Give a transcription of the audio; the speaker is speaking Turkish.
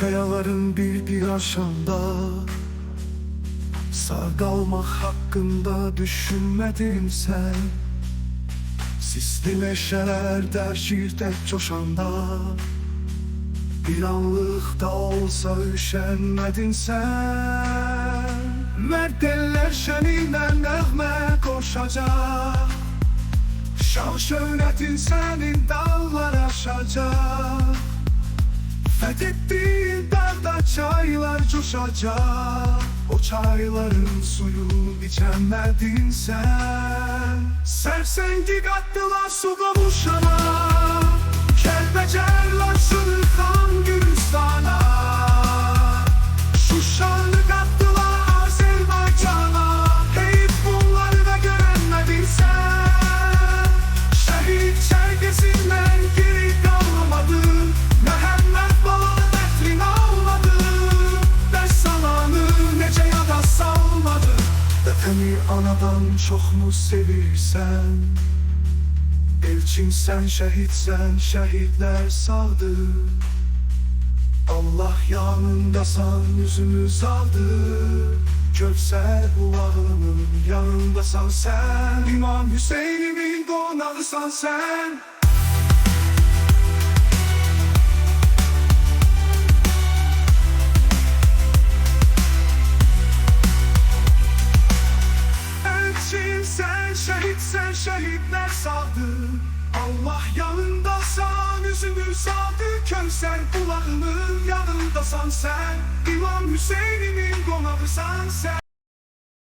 kayaların bir bir aşağında. Sağ kalmak hakkında düşünmedin sen. Sisli meşelerde şiirde coşanda. Bir anlık da olsa üşenmedin sen. Mert eller şenine nehme koşacak. Şan şöhretin senin dağlar aşacak Fethettiğin dağda çaylar coşacak. O çayların suyu içemedin sen. Sersengi kattılar su kavuşana Vətəni anadan çox mu sevirsən Elçinsən, şəhidsən, şəhidlər sağdır Allah yanındasan yüzümüz aldı Kövser bulağının yanındasan sen. İmam Hüseyin'imin konağısan sen sen şehitsen şehitler sağdı Allah yanındasan yüzünü sağdı Kövser bulağının yanındasan sen. İmam Hüseyin'imin konağısan sen